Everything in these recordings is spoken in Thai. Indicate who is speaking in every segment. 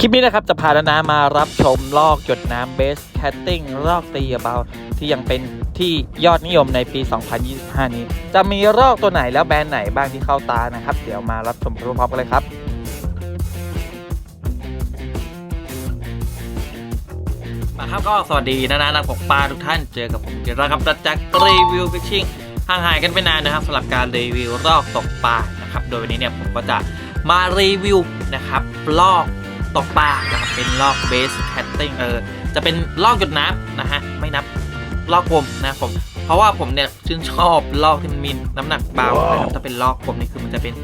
Speaker 1: คลิปนี้นะครับจะพาดานามารับชมลอกหยดน้ำเบสแคตติ้งลอกตีเบาที่ยังเป็นที่ยอดนิยมในปี 2025 นี้ จะมีลอกตัวไหนแล้วแบรนด์ไหนบ้างที่เข้าตานะครับ เดี๋ยวมารับชมพร้อมๆกันเลยครับมาครับก็สวัสดีนะนะนักตกปลาทุกท่านเจอกับผมเจอแล้วครับจากรีวิวฟิชชิ่งห่างหายกันไปนานนะครับสำหรับการรีวิวลอกตกปลานะครับโดยวันนี้เนี่ยผมก็จะมารีวิวนะครับลอก ตกปลานะครับเป็นลอกเบสแคตติ้งเออจะเป็นลอกหยดน้ำนะฮะไม่นับลอกกลมนะผมเพราะว่าผมเนี่ยชื่นชอบลอกที่มันมีน้ำหนักเบานะครับถ้าเป็นลอกกลมนี่คือมันจะเป็น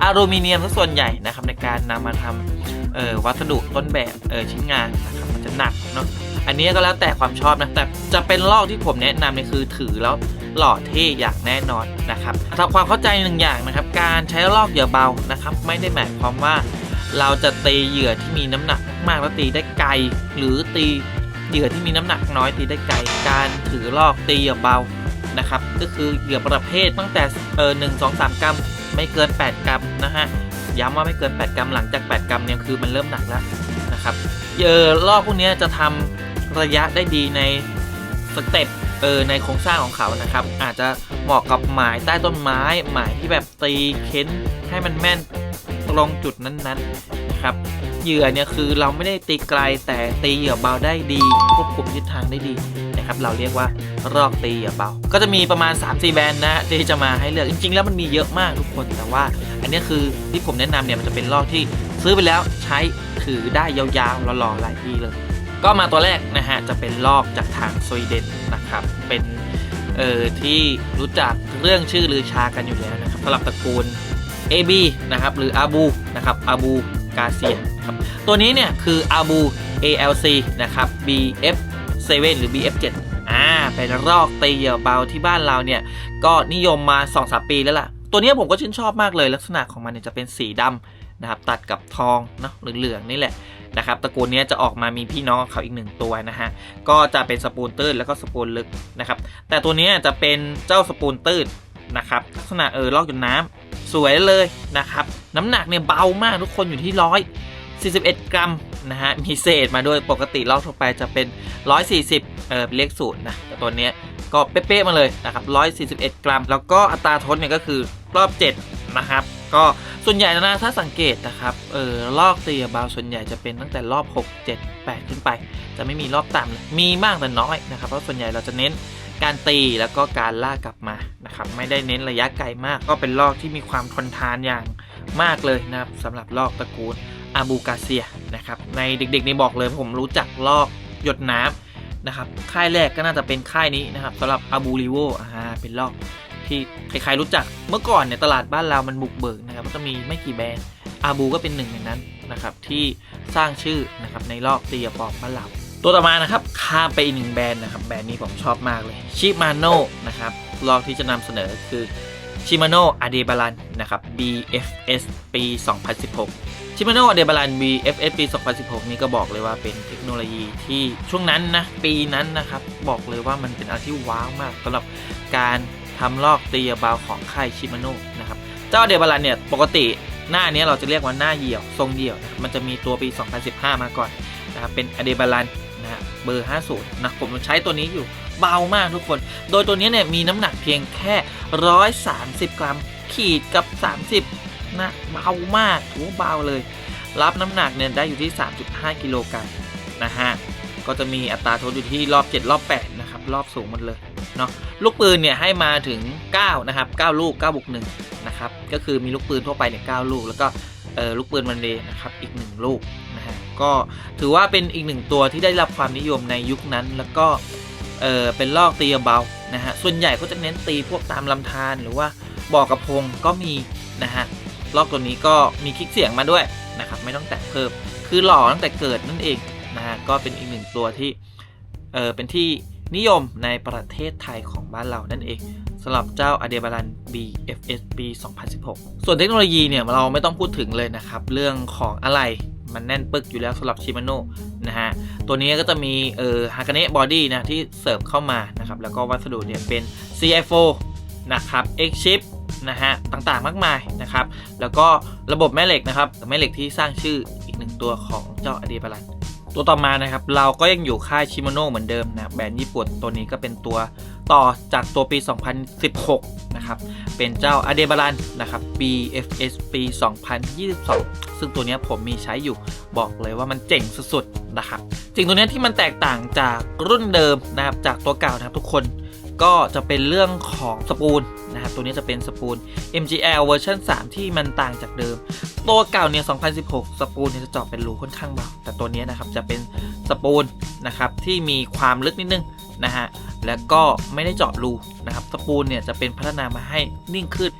Speaker 1: อลูมิเนียมซะส่วนใหญ่นะครับในการนำมาทำเอ่อวัสดุต้นแบบเออชิ้นงานนะครับมันจะหนักเนาะอันนี้ก็แล้วแต่ความชอบนะแต่จะเป็นลอกที่ผมแนะนำเนี่ยคือถือแล้วหล่อเท่อย่างแน่นอนนะครับทำความเข้าใจหนึ่งอย่างนะครับ การใช้ลอกเหยื่อเบานะครับ ไม่ได้หมายความว่า เราจะตีเหยื่อที่มีน้ำหนักมากแล้วตีได้ไกล หรือตีเหยื่อที่มีน้ำหนักน้อยตีได้ไกล การถือลอกตีเหยื่อเบานะครับ ก็คือเหยื่อประเภทตั้งแต่เออหนึ่งสองสามกรัมไม่เกิน 8 กรัมนะฮะย้ำว่าไม่เกิน 8 กรัมหลังจาก 8 กรัมเนี่ยคือมันเริ่มหนักแล้วนะครับเหยื่อลอกพวกนี้จะทำระยะได้ดีในสเต็ปเออในโครงสร้างของเขานะครับ อาจจะเหมาะกับหมายใต้ต้นไม้หมายที่แบบตีเค้นให้มันแม่น ตรงจุดนั้นๆนะครับเหยื่อเนี่ยคือเราไม่ได้ตีไกลแต่ตีเหยื่อเบาได้ดีควบคุมทิศทางได้ดีนะครับเราเรียกว่ารอกตีเหยื่อเบา ก็จะมีประมาณ 3-4 แบรนด์นะที่จะมาให้เลือกจริง ๆ แล้วมันมีเยอะมากทุกคนแต่ว่า อันนี้คือที่ผมแนะนำเนี่ยมันจะเป็นลอกที่ซื้อไปแล้วใช้ถือได้ยาวๆหล่อๆหลายปีเลย ก็มาตัวแรกนะฮะจะเป็นลอกจากทางสวีเดนนะครับเป็นเอ่อที่รู้จักเรื่องชื่อลือชากันอยู่แล้วนะครับสำหรับตระกูล AB นะครับหรืออาบูนะครับอาบูกาเซียครับตัวนี้เนี่ยคืออาบู ALC นะครับ BF7 หรือ BF7 อ่าเป็นรอกตีเหยื่อเบาที่บ้านเราเนี่ยก็นิยมมา 2-3 ปีแล้วล่ะ ตัวนี้ผมก็ชื่นชอบมากเลยลักษณะของมันเนี่ยจะเป็นสีดำนะครับตัดกับทองเนาะเหลืองๆนี่แหละนะครับตระกูลนี้จะออกมามีพี่น้องเขาอีกหนึ่งตัวนะฮะก็จะเป็นสปูนตื้นแล้วก็สปูนลึกนะครับแต่ตัวนี้จะเป็นเจ้าสปูนตื้นนะครับลักษณะเออลอกจนน้ำ สวยเลยนะครับ น้ำหนักเนี่ยเบามากทุกคนอยู่ที่ร้อย41 กรัมนะฮะ มีเศษมาด้วยปกติลอกทั่วไปจะเป็น 140 เออเป็นเลขศูนย์นะแต่ตัวเนี้ยก็เป๊ะๆมาเลยนะครับ141 กรัม แล้วก็อัตราทดเนี่ยก็คือรอบ 7 นะครับ ก็ส่วนใหญ่นะนะถ้าสังเกตนะครับเออลอกตีบาวส่วนใหญ่จะเป็นตั้งแต่รอบ 6 7 8 ขึ้นไป จะไม่มีรอบต่ำเลยมีมากแต่น้อยนะครับเพราะส่วนใหญ่เราจะเน้น การตีแล้วก็การลากกลับมานะครับไม่ได้เน้นระยะไกลมาก ก็เป็นลอกที่มีความทนทานอย่างมากเลยนะครับสำหรับลอกตระกูลอาบูกาเซียนะครับในเด็กๆนี่บอกเลยผมรู้จักลอกหยดน้ำนะครับค่ายแรกก็น่าจะเป็นค่ายนี้นะครับสำหรับอาบูริโวอ่าเป็นลอกที่ใครๆรู้จักเมื่อก่อนเนี่ยตลาดบ้านเรามันบุกเบิกนะครับก็จะมีไม่กี่แบรนด์อาบูก็เป็นหนึ่งในนั้นนะครับที่สร้างชื่อนะครับในรอบตีปอบบ้านเรา ตัวต่อมานะครับข้ามไปอีกหนึ่งแบรนด์นะครับแบรนด์นี้ผมชอบมากเลยชิมาโน่นะครับลอกที่จะนำเสนอคือชิมาโน่อเดบาลันนะครับ BFS ปี 2016ชิมาโน่อเดบาลัน BFS ปี 2016 นี่ก็บอกเลยว่าเป็นเทคโนโลยีที่ช่วงนั้นนะปีนั้นนะครับบอกเลยว่ามันเป็นอะไรที่ว้าวมากสำหรับการทำลอกตีบาวของค่ายชิมาโน่นะครับเจ้าเดบาลันเนี่ยปกติหน้านี้เราจะเรียกว่าหน้าเหี่ยว ทรงเดี่ยวนะมันจะมีตัวปี 2015 มาก่อนนะครับเป็นอเดบาลัน เบอร์ 50 นะ ผมใช้ตัวนี้อยู่เบามากทุกคน โดยตัวนี้เนี่ยมีน้ำหนักเพียงแค่ 130 กรัม ขีดกับ 30 นะ เบามากถือว่าเบาเลย รับน้ำหนักเนี่ยได้อยู่ที่ 3.5 กิโลกรัมนะฮะ ก็จะมีอัตราโทษอยู่ที่รอบ 7 รอบ 8 นะครับ รอบสูงหมดเลยเนาะ ลูกปืนเนี่ยให้มาถึง 9 นะครับ 9 ลูก9บวก1นะครับ ก็คือมีลูกปืนทั่วไปเนี่ย9ลูก แล้วก็ลูกปืนมันเดย์นะครับ อีก 1 ลูก ก็ถือว่าเป็นอีกหนึ่งตัวที่ได้รับความนิยมในยุคนั้น แล้วก็เออเป็นลอกตีเบาๆนะฮะส่วนใหญ่เขาจะเน้นตีพวกตามลำธารหรือว่าบ่อกระพงก็มีนะฮะลอกตัวนี้ก็มีคลิกเสียงมาด้วยนะครับไม่ต้องแต่งเพิ่มคือหล่อตั้งแต่เกิดนั่นเองนะฮะก็เป็นอีกหนึ่งตัวที่เออเป็นที่นิยมในประเทศไทยของบ้านเรานั่นเองสำหรับเจ้า a d e b a l a n BFS ปี 2016 ส่วนเทคโนโลยีเนี่ยเราไม่ต้องพูดถึงเลยนะครับ เรื่องของอะไร มันแน่นปึกอยู่แล้วสำหรับชิมาโน่นะฮะ ตัวนี้ก็จะมีเอ่อฮากาเนะบอดี้นะที่เสริมเข้ามานะครับ แล้วก็วัสดุเนี่ยเป็น CFO นะครับ X chip นะฮะ ต่างๆมากมายนะครับ แล้วก็ระบบแม่เหล็กนะครับ แม่เหล็กที่สร้างชื่ออีกหนึ่งตัวของเจ้าอเดบาลัน ตัวต่อมานะครับเราก็ยังอยู่ค่ายชิโมโนเหมือนเดิมนะแบรนด์ญี่ปุ่นตัวนี้ก็เป็นตัวต่อจากตัวปี 2016 นะครับ เป็นเจ้าอเดบารันนะครับ BFS ปี 2022 ซึ่งตัวนี้ผมมีใช้อยู่บอกเลยว่ามันเจ๋งสุดๆนะครับสิ่งตัวนี้ที่มันแตกต่างจากรุ่นเดิมนะครับจากตัวเก่านะครับทุกคน ก็จะเป็นเรื่องของสปูลนะครับตัวนี้จะเป็นสปูล MGL เวอร์ชัน3 ที่มันต่างจากเดิม ตัวเก่าเนี่ย2016 สปูลเนี่ยจะเจาะเป็นรูค่อนข้างเบาแต่ตัวนี้นะครับจะเป็นสปูลนะครับที่มีความลึกนิดนึงนะฮะแล้วก็ไม่ได้เจาะรูนะครับสปูลเนี่ยจะเป็นพัฒนามาให้นิ่งขึ้น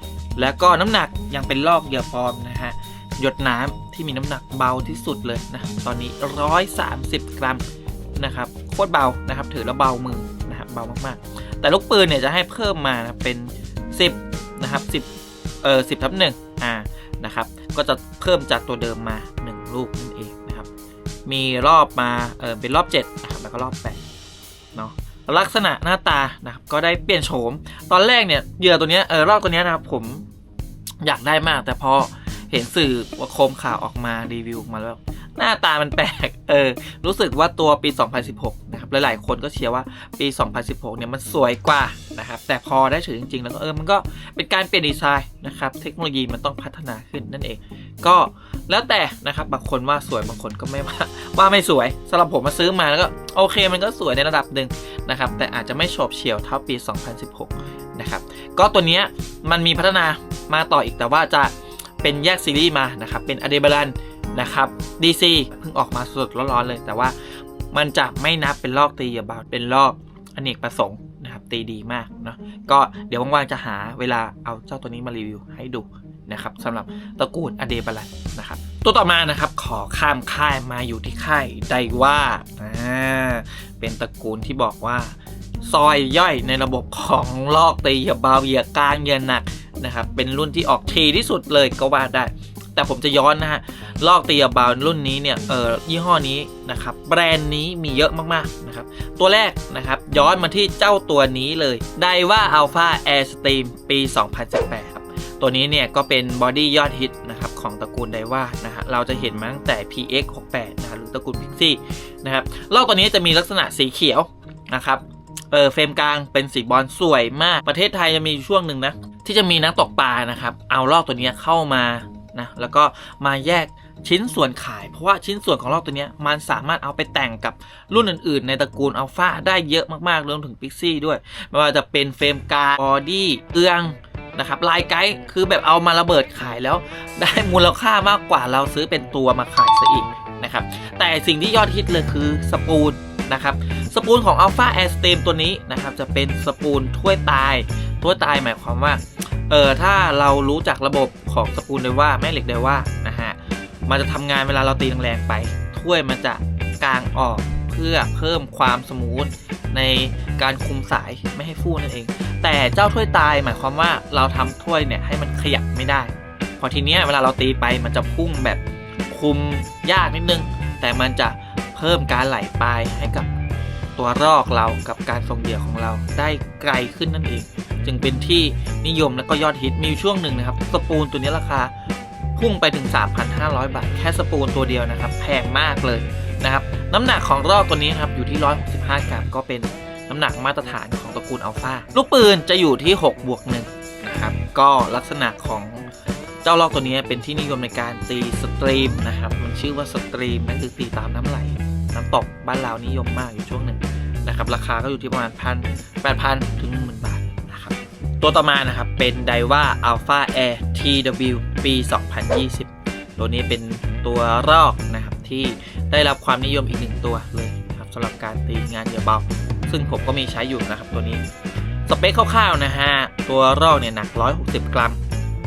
Speaker 1: แล้วก็น้ำหนักยังเป็นลอกเหยื่อปลอมนะฮะหยดน้ำที่มีน้ำหนักเบาที่สุดเลยนะตอนนี้ 130 กรัมนะครับโคตรเบานะครับถือแล้วเบามือนะครับเบามากๆ แต่ลูกปืนเนี่ยจะให้เพิ่มมานะเป็น 10 นะครับ 10 เอ่อ10ทับ1อ่านะครับ ก็จะเพิ่มจากตัวเดิมมา 1 ลูกนั่นเองนะครับ มีรอบมาเออเป็นรอบ7นะครับแล้วก็รอบ8เนาะลักษณะหน้าตานะครับก็ได้เปลี่ยนโฉม ตอนแรกเนี่ยเหยื่อตัวเนี้ยเออรอบตัวเนี้ยนะครับผมอยากได้มากแต่พอเห็นสื่อว่าโคมข่าวออกมารีวิวมาแล้ว หน้าตามันแปลก เออ รู้สึกว่าตัวปี 2016 นะครับ หลายๆ คนก็เชียร์ว่าปี 2016 เนี่ยมันสวยกว่านะครับ แต่พอได้ถือจริง ๆ แล้วก็เออ มันก็เป็นการเปลี่ยนดีไซน์นะครับ เทคโนโลยีมันต้องพัฒนาขึ้นนั่นเอง ก็แล้วแต่นะครับ บางคนว่าสวย บางคนก็ไม่ว่า ว่าไม่สวยสำหรับผมมาซื้อมาแล้วก็โอเค มันก็สวยในระดับหนึ่งนะครับ แต่อาจจะไม่โฉบเฉี่ยวเท่าปี 2016 นะครับ ก็ตัวนี้มันมีพัฒนามาต่ออีกแต่ว่าจะเป็นแยกซีรีส์มานะครับ เป็นอเดบรัน นะครับ DC เพิ่งออกมาสดๆร้อนๆเลย แต่ว่ามันจะไม่นับเป็นลอกตีอย่าบาเป็นลอกอเนกประสงค์นะครับตีดีมากเนาะก็เดี๋ยวว่างๆจะหาเวลาเอาเจ้าตัวนี้มารีวิวให้ดูนะครับสำหรับตระกูลอเดบารันนะครับ ตัวต่อมานะครับขอข้ามค่ายมาอยู่ที่ค่ายไดว่าอ่าเป็นตระกูลที่บอกว่า ซอยย่อยในระบบของลอกตีเหยื่อเบาเหยื่อกลางเหยื่อหนักนะครับเป็นรุ่นที่ออกทีที่สุดเลยก็ว่าได้ แต่ผมจะย้อนนะฮะ ลอกตีเหยื่อเบารุ่นนี้เนี่ย เออยี่ห้อนี้นะครับ แบรนด์นี้มีเยอะมากๆนะครับ ตัวแรกนะครับ ย้อนมาที่เจ้าตัวนี้เลยไดว่าอัลฟาแอร์สตรีมปี 2018 ครับ ตัวนี้เนี่ยก็เป็นบอดี้ยอดฮิตนะครับ ของตระกูลไดว่านะฮะ เราจะเห็นมาตั้งแต่ PX 68นะครับหรือตระกูล Pixie นะครับลอกตัวนี้จะมีลักษณะสีเขียวนะครับเออเฟรมกลางเป็นสีบอลสวยมากประเทศไทยจะมีอยู่ช่วงหนึ่งนะที่จะมีนักตกปลานะครับ เอาลอกตัวเนี้ยเข้ามา นะแล้วก็มาแยกชิ้นส่วนขาย เพราะว่าชิ้นส่วนของลอกตัวนี้มันสามารถเอาไปแต่งกับรุ่นอื่นๆ ในตระกูลอัลฟาได้เยอะมากๆรวมถึงพิกซี่ด้วย ไม่ว่าจะเป็นเฟรมกางบอดี้เอื้องนะครับลายไกด์คือแบบเอามาระเบิดขายแล้ว ได้มูลค่ามากกว่าเราซื้อเป็นตัวมาขายซะอีกนะครับแต่สิ่งที่ยอดฮิตเลยคือสปูนนะครับสปูนของ Alpha Air Steam ตัวนี้นะครับจะเป็นสปูนถ้วยตายถ้วยตายหมายความว่า เออถ้าเรารู้จักระบบของสปูนเลยว่าแม่เหล็กเลยว่านะฮะมันจะทำงานเวลาเราตีแรงๆไป ถ้วยมันจะกางออกเพื่อเพิ่มความสมูทในการคุมสายไม่ให้ฟู่นั่นเอง แต่เจ้าถ้วยตายหมายความว่าเราทำถ้วยเนี่ยให้มันขยับไม่ได้ พอทีเนี้ยเวลาเราตีไปมันจะพุ่งแบบคุมยากนิดนึง แต่มันจะเพิ่มการไหลไปให้กับ ตัวรอกเรากับการส่งเหยื่อของเราได้ไกลขึ้นนั่นเอง จึงเป็นที่นิยมและก็ยอดฮิตมีช่วงหนึ่งนะครับ สปูนตัวนี้ราคาพุ่งไปถึง 3,500 บาท แค่สปูนตัวเดียวนะครับแพงมากเลยนะครับน้ำหนักของรอกตัวนี้นครับอยู่ที่ 165 กรัมก็เป็นน้ำหนักมาตรฐานของตระกูลอัลฟาลูกปืนจะอยู่ที่6บวกหนึ่งนะครับก็ลักษณะของเจ้าลอกตัวนี้เป็นที่นิยมในการตีสตรีมนะครับ มันชื่อว่าสตรีมนั่นคือตีตามน้ำไหล น้ำตกบ้านเรานิยมมากอยู่ช่วงหนึ่งนะครับราคาก็อยู่ที่ประมาณพันแปดพันถึงหมื่นบาทนะครับตัวต่อมานะครับเป็นไดว่า Alpha Air TW ปี 2020 ตัวนี้เป็นตัวรอกนะครับที่ได้รับความนิยมอีกหนึ่งตัวเลยนะครับสำหรับการตีงานเหยื่อเบา ซึ่งผมก็มีใช้อยู่นะครับตัวนี้สเปคคร่าวๆนะฮะตัวรอกเนี่ยหนัก 160 กรัม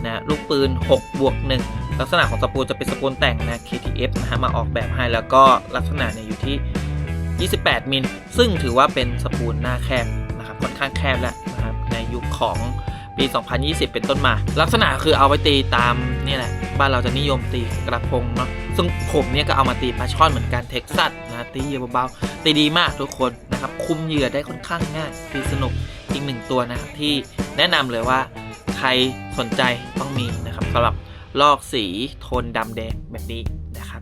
Speaker 1: นะลูกปืน 6 บวก 1 ลักษณะของสปูลจะเป็นสปูลแต่งนะ KTF นะฮะมาออกแบบให้แล้วก็ลักษณะเนี่ยอยู่ที่ 28 มิล ซึ่งถือว่าเป็นสปูลหน้าแคบนะครับค่อนข้างแคบแล้วนะครับในยุคของปี 2020 เป็นต้นมา ลักษณะคือเอาไปตีตามนี่แหละ บ้านเราจะนิยมตีกระพงเนาะซึ่งผมเนี่ยก็เอามาตีปลาช่อนเหมือนกันเท็กซัสนะตีเหยื่อเบาๆตีดีมากทุกคนนะครับคุมเหยื่อได้ค่อนข้างง่ายตีสนุกอีกหนึ่งตัวนะครับที่แนะนำเลยว่าใครสนใจต้องมีนะครับสำหรับ ลอกสีโทนดำแดงแบบนี้นะครับ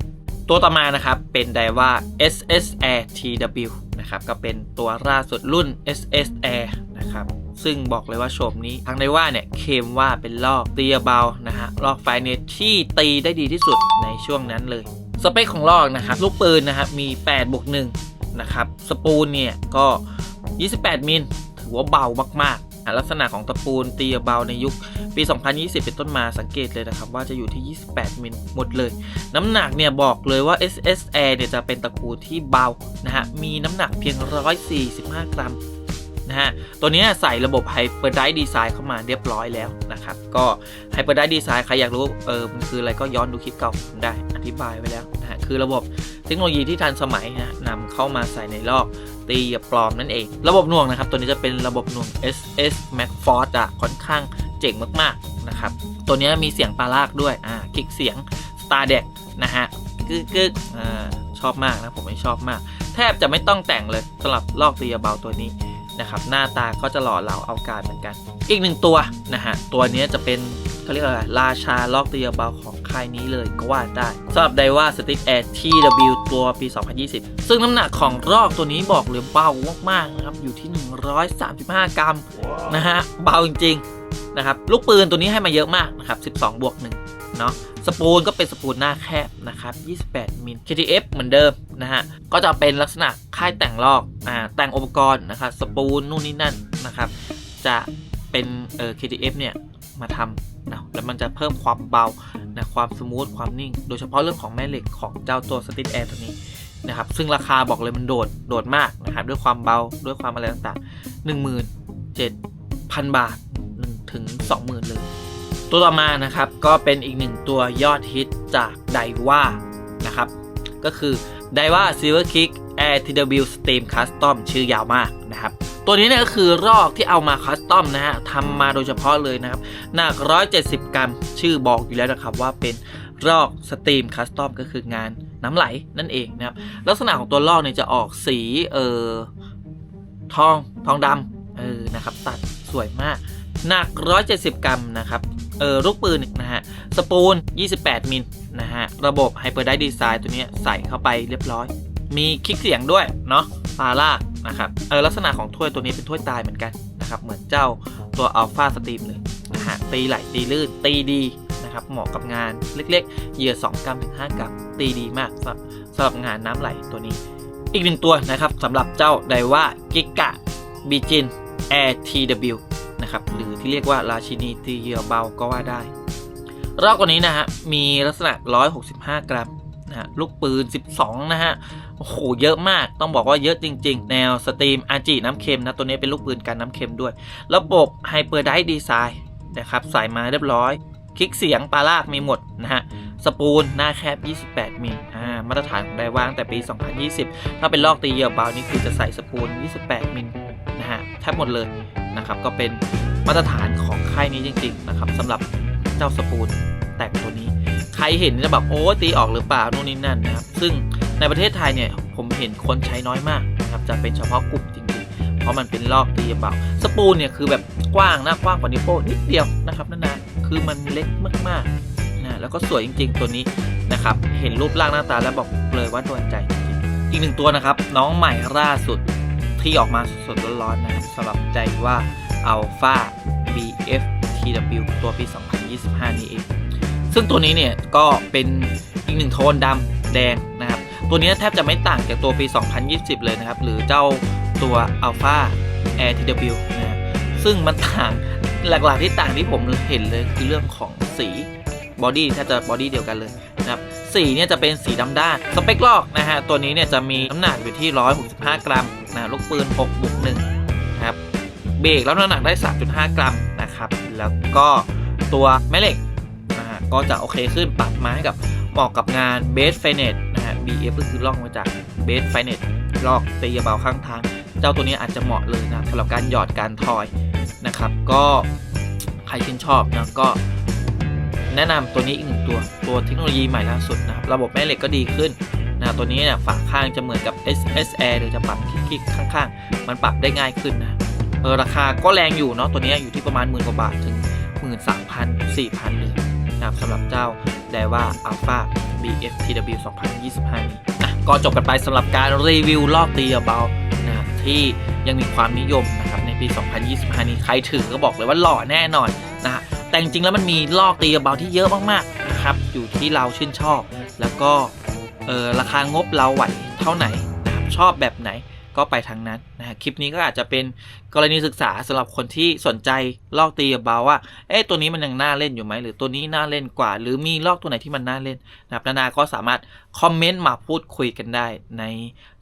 Speaker 1: ตัวต่อมานะครับเป็นไดว่า SS Air TW นะครับก็เป็นตัวล่าสุดรุ่น SS Air นะครับซึ่งบอกเลยว่าโฉมนี้ทางไดว่าเนี่ยเคมว่าเป็นลอกตีเบานะฮะลอกไฟเนตที่ตีได้ดีที่สุดในช่วงนั้นเลย สเปคของลอกนะครับลูกปืนนะครับมี8บวก1นะครับสปูลเนี่ยก็ 28 มิลถือว่าเบามากๆ ลักษณะของตะปูนตีเบาในยุคปี 2020 เป็นต้นมาสังเกตเลยนะครับ ว่าจะอยู่ที่ 28มิลหมดเลย น้ำหนักเนี่ยบอกเลยว่า SS Air เนี่ยจะเป็นตะปูที่เบานะฮะมีน้ำหนักเพียง 145 กรัมนะฮะตัวนี้ใส่ระบบ Hyperdrive Design เข้ามาเรียบร้อยแล้วนะครับ ก็ Hyperdrive Design ใครอยากรู้เออมันคืออะไรก็ย้อนดูคลิปเก่าผมได้อธิบายไว้แล้วนะฮะคือระบบเทคโนโลยีที่ทันสมัยนะนำเข้ามาใส่ในลอก ตีอย่าปลอมนั่นเอง ระบบหน่วงนะครับ ตัวนี้จะเป็นระบบหน่วง SS Max Force อะค่อนข้างเจ๋งมากๆนะครับ ตัวนี้มีเสียงปลาลากด้วยอ่าคลิกเสียง Star d e c นะฮะกึกกึกอ่าชอบมากนะผมไม่ชอบมาก แทบจะไม่ต้องแต่งเลยสำหรับลอกตีเบาตัวนี้นะครับหน้าตาก็จะหล่อเหลาเอาการเหมือนกัน อีกหนึ่งตัวนะฮะตัวนี้จะเป็น เขาเรียกอะไรราชาล็อกตีเบาของค่ายนี้เลยก็ว่าได้สำหรับไดว่าสติ๊กแอร์ TW ตัวปี 2020 ซึ่งน้ำหนักของรอกตัวนี้บอกเลยเบามากๆนะครับ อยู่ที่ 135 กรัมนะฮะ เบาจริงๆนะครับ ลูกปืนตัวนี้ให้มาเยอะมากนะครับ 12 บวก1เนาะสปูลก็เป็นสปูลหน้าแคบนะครับ 28 มิล KTF เหมือนเดิมนะฮะ ก็จะเป็นลักษณะค่ายแต่งลอกอ่าแต่งอุปกรณ์นะครับ สปูลนู่นนี่นั่นนะครับ จะเป็นเอ่อ KTF เนี่ย มาทำนะแล้วมันจะเพิ่มความเบานะความสมูทความนิ่ง โดยเฉพาะเรื่องของแม่เหล็กของเจ้าตัวสติ t แอร์ตัวนี้นะครับซึ่งราคาบอกเลยมันโดดโดดมากนะครับด้วยความเบาด้วยความอะไรต่างๆ 17,000 บาทถึง 20,000 เลย ตัวต่อมานะครับก็เป็นอีกหนึ่งตัวยอดฮิตจากไดว่านะครับก็คือไดว่า Silver Kick Air TW Steam Custom ชื่อยาวมากนะครับ ตัวนี้เนี่ยก็คือรอกที่เอามาคัสตอมนะฮะทำมาโดยเฉพาะเลยนะครับ หนัก 170 กรัม ชื่อบอกอยู่แล้วนะครับว่าเป็นรอกสตรีมคัสตอมก็คืองานน้ำไหลนั่นเองนะครับ ลักษณะของตัวลอกเนี่ยจะออกสีเอ่อทองทองดำเออนะครับตัดสวยมาก หนัก 170 กรัมนะครับเออลูกปืนนะฮะสปูล28 มิลนะฮะระบบ Hyperdrive Design ตัวนี้ใส่เข้าไปเรียบร้อย มีคลิกเสียงด้วยเนาะปาล่า นะครับเออลักษณะของถ้วยตัวนี้เป็นถ้วยตายเหมือนกันนะครับ เหมือนเจ้าตัว Alpha Steam เลยนะฮะตีไหลตีลื่นตีดีนะครับเหมาะกับงานเล็กๆ เหยื่อ 2 กรัมถึง 5 กรัม ตีดีมากสำหรับงานน้ำไหลตัวนี้ อีกหนึ่งตัวนะครับสำหรับเจ้าไดว่ากิกะบีจิน Air TW นะครับหรือที่เรียกว่าราชินีตีเหยื่อเบาก็ว่าได้ รอบกว่านี้นะฮะมีลักษณะ 165 กรัม นะฮะลูกปืน 12 นะฮะโอ้โหเยอะมากต้องบอกว่าเยอะจริง ๆ แนวสตรีมอาจีน้ำเค็มนะตัวนี้เป็นลูกปืนกันน้ำเค็มด้วย ระบบไฮเปอร์ไดดีไซน์นะครับใส่มาเรียบร้อย คลิกเสียงปลาลากมีหมดนะฮะสปูลหน้าแคบ 28มิลอ่ามาตรฐานของไดว่างแต่ปี 2020 ถ้าเป็นลอกตีเหยื่อเบานี่คือจะใส่สปูล 28มิลนะฮะแทบหมดเลยนะครับก็เป็นมาตรฐานของค่ายนี้จริง ๆ นะครับสำหรับเจ้าสปูลแต่งตัวนี้ รเห็นจะแบบโอ้ตีออกหรือเปล่านู่นนี่นั่นนะครับ ซึ่งในประเทศไทยเนี่ยผมเห็นคนใช้น้อยมากนะครับจะเป็นเฉพาะกลุ่มจริงๆ เพราะมันเป็นลอกตีเบาสปูลเนี่ยคือแบบกว้างนะกว้างกว่านิ้วโป้นิดเดียวนะครับนั่นนะคือมันเล็กมากๆนะแล้วก็สวยจริง ๆ ตัวนี้นะครับเห็นรูปร่างหน้าตาแล้วบอกเลยว่าโดนใจจริงอีกหนึ่งตัวนะครับ น้องใหม่ล่าสุดที่ออกมาสดๆร้อนๆนะครับสำหรับใจว่า Alpha BF TW ตัวปี 2025 นี้เอง ซึ่งตัวนี้เนี่ยก็เป็นอีกหนึ่งโทนดำแดงนะครับ ตัวนี้แทบจะไม่ต่างจากตัวปี 2020 เลยนะครับ หรือเจ้าตัว Alpha Air TW นะครับซึ่งมันต่างหลักๆที่ต่างที่ผมเห็นเลยคือเรื่องของสีบอดี้แทบจะบอดี้เดียวกันเลยนะครับสีเนี่ยจะเป็นสีดำด้านสเปคลอกนะฮะตัวนี้เนี่ยจะมีน้ำหนักอยู่ที่ 165 กรัมนะลูกปืน6บุก1นะครับเบรกรับน้ำหนักได้ 3.5 กรัมนะครับแล้วก็ตัวแม่เหล็ก ก็จะโอเคขึ้นปรับมาให้กับเหมาะกับงานเบสไฟเนตนะฮะ BF ก็คือล่องมาจากเบสไฟเนตลอกตีเบาข้างทาง เจ้าตัวนี้อาจจะเหมาะเลยนะสำหรับการหยอดการทอยนะครับ ก็ใครชื่นชอบนะก็แนะนำตัวนี้อีกหนึ่งตัวตัวเทคโนโลยีใหม่ล่าสุดนะครับระบบแม่เหล็กก็ดีขึ้นนะตัวนี้เนี่ยฝาข้างจะเหมือนกับ SS Air หรือจะปรับคลิกข้างๆ มันปรับได้ง่ายขึ้นนะเออราคาก็แรงอยู่เนาะตัวนี้อยู่ที่ประมาณหมื่นกว่าบาทถึง 1 3 0 0 0 4,000 เลย นะครับสำหรับเจ้าได้ว่า Alpha BFTW 2025 นี้อะก็จบกันไปสำหรับการรีวิวลอกตีเบานะครับที่ยังมีความนิยมนะครับในปี 2025 นี้ใครถือก็บอกเลยว่าหล่อแน่นอนนะแต่จริงๆแล้วมันมีลอกตีเบาที่เยอะมากๆนะครับอยู่ที่เราชื่นชอบ แล้วก็เออราคางบเราไหวเท่าไหนนะครับชอบแบบไหน ก็ไปทางนั้นนะฮะคลิปนี้ก็อาจจะเป็นกรณีศึกษาสำหรับคนที่สนใจลอกตีเบาว่าเอ๊ะตัวนี้มันยังน่าเล่นอยู่ไหมหรือตัวนี้น่าเล่นกว่า หรือมีลอกตัวไหนที่มันน่าเล่นนะครับนานาก็สามารถคอมเมนต์มาพูดคุยกันได้ใน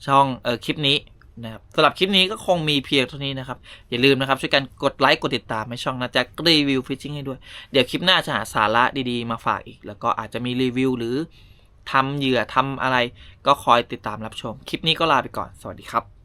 Speaker 1: ช่องเออคลิปนี้นะครับสำหรับคลิปนี้ก็คงมีเพียงเท่านี้นะครับ อย่าลืมนะครับ ช่วยกันกดไลค์กดติดตามให้ช่องนะจ๊ะรีวิวฟิชชิ่งให้ด้วย เดี๋ยวคลิปหน้าจะหาสาระดีๆ มาฝากอีก แล้วก็อาจจะมีรีวิวหรือทำเหยื่อทำอะไร ก็คอยติดตามรับชม คลิปนี้ก็ลาไปก่อน สวัสดีครับ